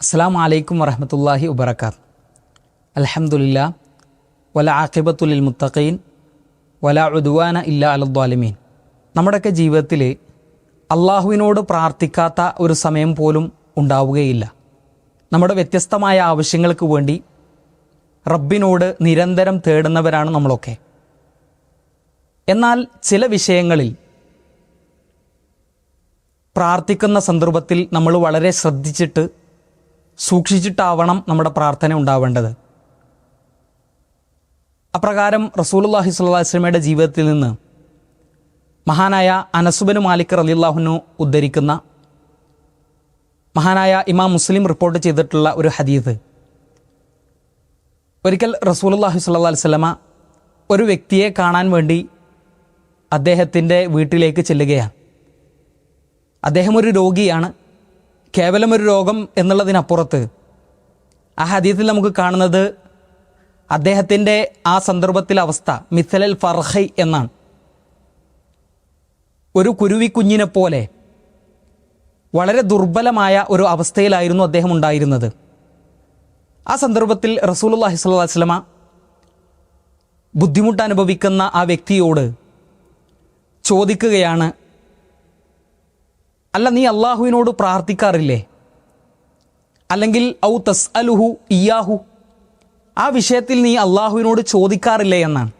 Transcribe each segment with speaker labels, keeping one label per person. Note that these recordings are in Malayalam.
Speaker 1: അസ്സാം വലൈക്കും വറഹമത്തല്ലാഹി വബർക്കാത്ത് അലഹമുല്ല വല ആഖിബത്തുലിൽ മുത്തഖീൻ വല ഉദ്വാന ഇല്ല അലദ്വാലിമീൻ നമ്മുടെയൊക്കെ ജീവിതത്തിൽ അള്ളാഹുവിനോട് പ്രാർത്ഥിക്കാത്ത ഒരു സമയം പോലും ഉണ്ടാവുകയില്ല. നമ്മുടെ വ്യത്യസ്തമായ ആവശ്യങ്ങൾക്ക് വേണ്ടി റബ്ബിനോട് നിരന്തരം തേടുന്നവരാണ് നമ്മളൊക്കെ. എന്നാൽ ചില വിഷയങ്ങളിൽ പ്രാർത്ഥിക്കുന്ന സന്ദർഭത്തിൽ നമ്മൾ വളരെ ശ്രദ്ധിച്ചിട്ട് സൂക്ഷിച്ചിട്ടാവണം നമ്മുടെ പ്രാർത്ഥന ഉണ്ടാവേണ്ടത്. അപ്രകാരം റസൂലുല്ലാഹി വസല്ലമയുടെ ജീവിതത്തിൽ നിന്ന് മഹാനായ അനസുബന് മാലിക് റലിള്ളാഹുനു ഉദ്ധരിക്കുന്ന മഹാനായ ഇമാം മുസ്ലിം റിപ്പോർട്ട് ചെയ്തിട്ടുള്ള ഒരു ഹദീദ് ഒരിക്കൽ റസൂലുല്ലാഹി സ്വല്ലല്ലാഹി അലൈഹി വസല്ലമ ഒരു വ്യക്തിയെ കാണാൻ വേണ്ടി അദ്ദേഹത്തിന്റെ വീട്ടിലേക്ക് ചെല്ലുകയാണ്. അദ്ദേഹം ഒരു രോഗിയാണ്. കേവലം ഒരു രോഗം എന്നുള്ളതിനപ്പുറത്ത് ആ ഹദീത്തിൽ നമുക്ക് കാണുന്നത് അദ്ദേഹത്തിന്റെ ആ സന്ദർഭത്തിലെ അവസ്ഥ മിഥലൽ ഫർഹൈ എന്നാണ്. ഒരു കുരുവി കുഞ്ഞിനെ പോലെ വളരെ ദുർബലമായ ഒരു അവസ്ഥയിലായിരുന്നു അദ്ദേഹം ഉണ്ടായിരുന്നത്. ആ സന്ദർഭത്തിൽ റസൂലുള്ളാഹി സ്വല്ലല്ലാഹി അലൈഹി വസല്ലമ ബുദ്ധിമുട്ട് അനുഭവിക്കുന്ന ആ വ്യക്തിയോട് ചോദിക്കുകയാണ് അല്ല നീ അള്ളാഹുവിനോട് പ്രാർത്ഥിക്കാറില്ലേ? അല്ലെങ്കിൽ ഔ തസ് അലുഹു ഇയാഹു ആ വിഷയത്തിൽ നീ അള്ളാഹുവിനോട് ചോദിക്കാറില്ലേ എന്നാണ്.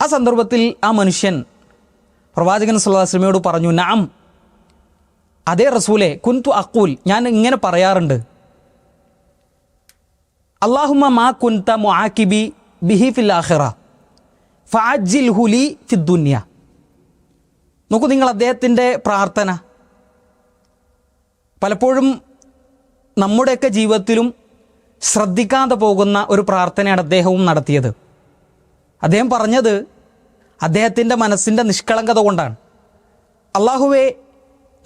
Speaker 1: ആ സന്ദർഭത്തിൽ ആ മനുഷ്യൻ പ്രവാചകൻ സുല്ലാസ്ലമയോട് പറഞ്ഞു നാം അതേ റസൂലെ കുന്തു അക്കൂൽ ഞാൻ ഇങ്ങനെ പറയാറുണ്ട്. അള്ളാഹുമ മാ കുന്ത മുആക്കിബി ബിഹി ഫിൽ ആഖിറ ഹുലി ഫിദ്ദുന്യ നോക്കൂ നിങ്ങൾ അദ്ദേഹത്തിന്റെ പ്രാർത്ഥന. പലപ്പോഴും നമ്മുടെയൊക്കെ ജീവിതത്തിലും ശ്രദ്ധിക്കാതെ പോകുന്ന ഒരു പ്രാർത്ഥനയാണ് അദ്ദേഹവും നടത്തിയത്. അദ്ദേഹം പറഞ്ഞത് അദ്ദേഹത്തിന്റെ മനസ്സിന്റെ നിഷ്കളങ്കത കൊണ്ടാണ്. അള്ളാഹുവേ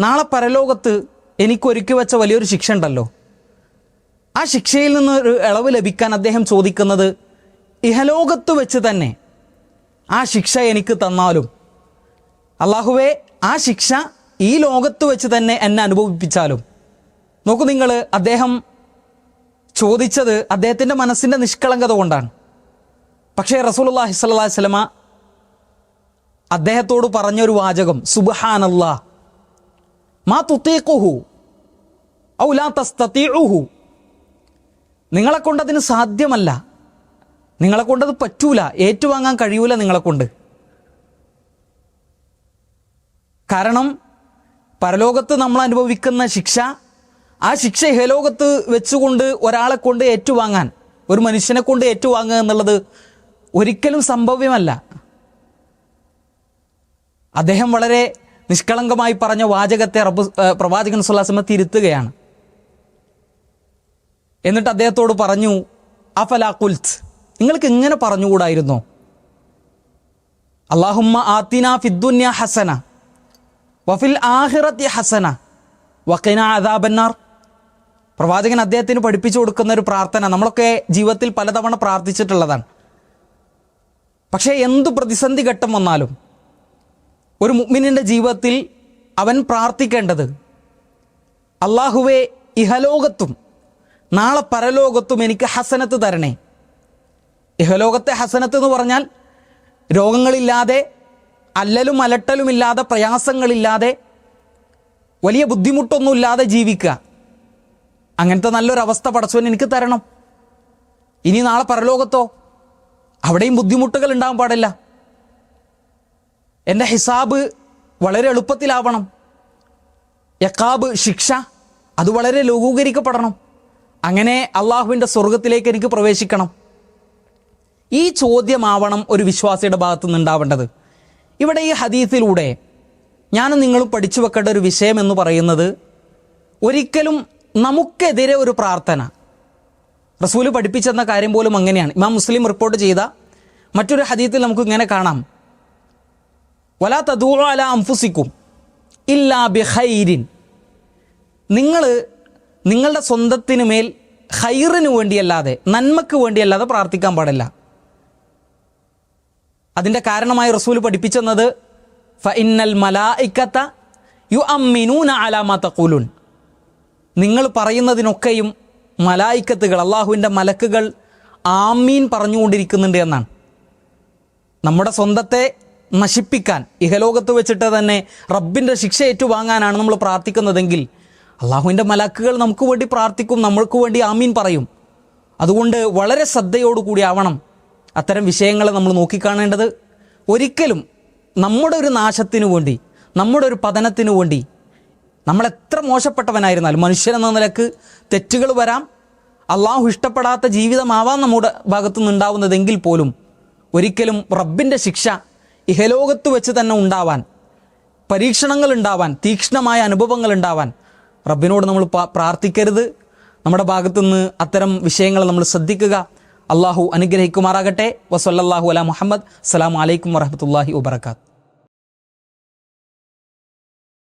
Speaker 1: നാളെ പരലോകത്ത് എനിക്കൊരുക്കി വെച്ച വലിയൊരു ശിക്ഷ ഉണ്ടല്ലോ. ആ ശിക്ഷയിൽ നിന്ന് ഒരു ഇളവ് ലഭിക്കാൻ അദ്ദേഹം ചോദിക്കുന്നത് ഇഹലോകത്ത് വെച്ച് തന്നെ ആ ശിക്ഷ എനിക്ക് തന്നാലും അള്ളാഹുവെ ആ ശിക്ഷ ഈ ലോകത്ത് വെച്ച് തന്നെ എന്നെ അനുഭവിപ്പിച്ചാലും. നോക്കൂ നിങ്ങൾ അദ്ദേഹം ചോദിച്ചത് അദ്ദേഹത്തിന്റെ മനസ്സിന്റെ നിഷ്കളങ്കത കൊണ്ടാണ്. പക്ഷേ റസൂലുള്ളാഹി സ്വല്ലല്ലാഹി അലൈഹി വസല്ലമ അദ്ദേഹത്തോട് പറഞ്ഞൊരു വാചകം സുബ്ഹാനല്ലാ. മാ തുത്തേക്കുഹു ഔ ലാ തസ്തതീഉഹു. നിങ്ങളെ കൊണ്ടതിന് സാധ്യമല്ല. നിങ്ങളെ കൊണ്ടത് പറ്റൂല. ഏറ്റുവാങ്ങാൻ കഴിയൂല നിങ്ങളെ കൊണ്ട്. കാരണം പരലോകത്ത് നമ്മൾ അനുഭവിക്കുന്ന ശിക്ഷ ആ ശിക്ഷ ഇഹലോകത്ത് വെച്ചുകൊണ്ട് ഒരാളെ കൊണ്ട് ഏറ്റുവാങ്ങാൻ ഒരു മനുഷ്യനെ കൊണ്ട് ഏറ്റുവാങ്ങുക എന്നുള്ളത് ഒരിക്കലും സംഭവ്യമല്ല. അദ്ദേഹം വളരെ നിഷ്കളങ്കമായി പറഞ്ഞ വാചകത്തെ റബ്ബു പ്രവാചകൻ സുല്ലാസമ തിരുത്തുകയാണ്. എന്നിട്ട് അദ്ദേഹത്തോട് പറഞ്ഞു അഫലാ കുൽത്ത് നിങ്ങൾക്ക് ഇങ്ങനെ പറഞ്ഞുകൂടായിരുന്നോ? അള്ളാഹുമ്മ ആത്തിന ഫിദ്ദുന്യ ഹസന. വഫിൽ ആഹിറത്തി ഹസന. വക്കിന അദാബന്നാർ. പ്രവാചകൻ അദ്ദേഹത്തിന് പഠിപ്പിച്ചു കൊടുക്കുന്ന ഒരു പ്രാർത്ഥന നമ്മളൊക്കെ ജീവിതത്തിൽ പലതവണ പ്രാർത്ഥിച്ചിട്ടുള്ളതാണ്. പക്ഷേ എന്തു പ്രതിസന്ധി ഘട്ടം വന്നാലും ഒരു മുഗ്മിനിന്റെ ജീവിതത്തിൽ അവൻ പ്രാർത്ഥിക്കേണ്ടത് അള്ളാഹുവെ ഇഹലോകത്തും നാളെ പരലോകത്തും എനിക്ക് ഹസനത്ത് തരണേ. ഇഹലോകത്തെ ഹസനത്ത് എന്ന് പറഞ്ഞാൽ രോഗങ്ങളില്ലാതെ അല്ലലും അലട്ടലുമില്ലാതെ പ്രയാസങ്ങളില്ലാതെ വലിയ ബുദ്ധിമുട്ടൊന്നുമില്ലാതെ ജീവിക്കുക. അങ്ങനത്തെ നല്ലൊരവസ്ഥ പടച്ചവൻ എനിക്ക് തരണം. ഇനി നാളെ പരലോകത്തോ അവിടെയും ബുദ്ധിമുട്ടുകൾ ഉണ്ടാകാൻ പാടില്ല. എന്റെ ഹിസാബ് വളരെ എളുപ്പത്തിലാവണം. യക്കാബ് ശിക്ഷ അത് വളരെ ലഘൂകരിക്കപ്പെടണം. അങ്ങനെ അള്ളാഹുവിന്റെ സ്വർഗത്തിലേക്ക് എനിക്ക് പ്രവേശിക്കണം. ഈ ചോദ്യമാവണം ഒരു വിശ്വാസിയുടെ ഭാഗത്തു നിന്നുണ്ടാവേണ്ടത് ഇവിടെ ഈ ഹദീസിലൂടെ ഞാൻ നിങ്ങൾ പഠിച്ചു വെക്കേണ്ട ഒരു വിഷയം എന്ന് പറയുന്നത് ഒരിക്കലും നമുക്കെതിരെ ഒരു പ്രാർത്ഥന. റസൂൽ പഠിപ്പിച്ചെന്ന കാര്യം പോലും അങ്ങനെയാണ്. ഇമാം മുസ്ലിം റിപ്പോർട്ട് ചെയ്ത മറ്റൊരു ഹദീത്തിൽ നമുക്ക് ഇങ്ങനെ കാണാം. വലാ തദൂറ അല അംഫുസിക്കും ഇല്ലാ ബിഹൈരിൻ നിങ്ങൾ നിങ്ങളുടെ സ്വന്തത്തിന് മേൽ ഹൈറിന് വേണ്ടിയല്ലാതെ നന്മക്ക് വേണ്ടിയല്ലാതെ പ്രാർത്ഥിക്കാൻ പാടില്ല. അതിന്റെ കാരണമായി റസൂൽ പഠിപ്പിച്ചെന്നത് ഫ ഇന്നൽ മലായിക്കത്ത യു അമ്മിനൂന അലാമ തഖൂലുൻ. നിങ്ങൾ പറയുന്നതിനൊക്കെയും മലായിക്കത്തുകൾ അള്ളാഹുവിന്റെ മലക്കുകൾ ആമീൻ പറഞ്ഞുകൊണ്ടിരിക്കുന്നുണ്ട് എന്നാണ്. നമ്മുടെ സ്വന്തത്തെ നശിപ്പിക്കാൻ ഇഹലോകത്ത് വെച്ചിട്ട് തന്നെ റബ്ബിന്റെ ശിക്ഷ ഏറ്റുവാങ്ങാനാണ് നമ്മൾ പ്രാർത്ഥിക്കുന്നതെങ്കിൽ അള്ളാഹുവിന്റെ മലക്കുകൾ നമുക്ക് വേണ്ടി പ്രാർത്ഥിക്കും നമ്മൾക്ക് വേണ്ടി ആമീൻ പറയും. അതുകൊണ്ട് വളരെ ശ്രദ്ധയോടുകൂടി ആവണം. അത്തരം വിഷയങ്ങളെ നമ്മൾ നോക്കിക്കാണേണ്ടത് ഒരിക്കലും നമ്മുടെ ഒരു നാശത്തിനു വേണ്ടി നമ്മുടെ ഒരു പതനത്തിനു വേണ്ടി നമ്മൾ എത്ര മോശപ്പെട്ടവനായിരുന്നാലും മനുഷ്യനെന്ന നിലയ്ക്ക് തെറ്റുകൾ വരാം അള്ളാഹു ഇഷ്ടപ്പെടാത്ത ജീവിതമാവാം നമ്മുടെ ഭാഗത്തു നിന്നുണ്ടാവുന്നതെങ്കിൽ പോലും ഒരിക്കലും റബ്ബിന്റെ ശിക്ഷ ഇഹലോകത്ത് വെച്ച് തന്നെ ഉണ്ടാവാൻ പരീക്ഷണങ്ങൾ ഉണ്ടാവാൻ തീക്ഷ്ണമായ അനുഭവങ്ങൾ ഉണ്ടാവാൻ റബ്ബിനോട് നമ്മൾ പ്രാർത്ഥിക്കരുത്. നമ്മുടെ ഭാഗത്തുനിന്ന് അത്തരം വിഷയങ്ങൾ നമ്മൾ ശ്രദ്ധിക്കുക. അള്ളാഹു അനുഗ്രഹിക്കുമാറാകട്ടെ. വസല്ലാഹു അല മുഹമ്മദ്. അസ്സലാമു അലൈക്കും വറഹമത്തല്ലാഹി വബർക്കാത്ത്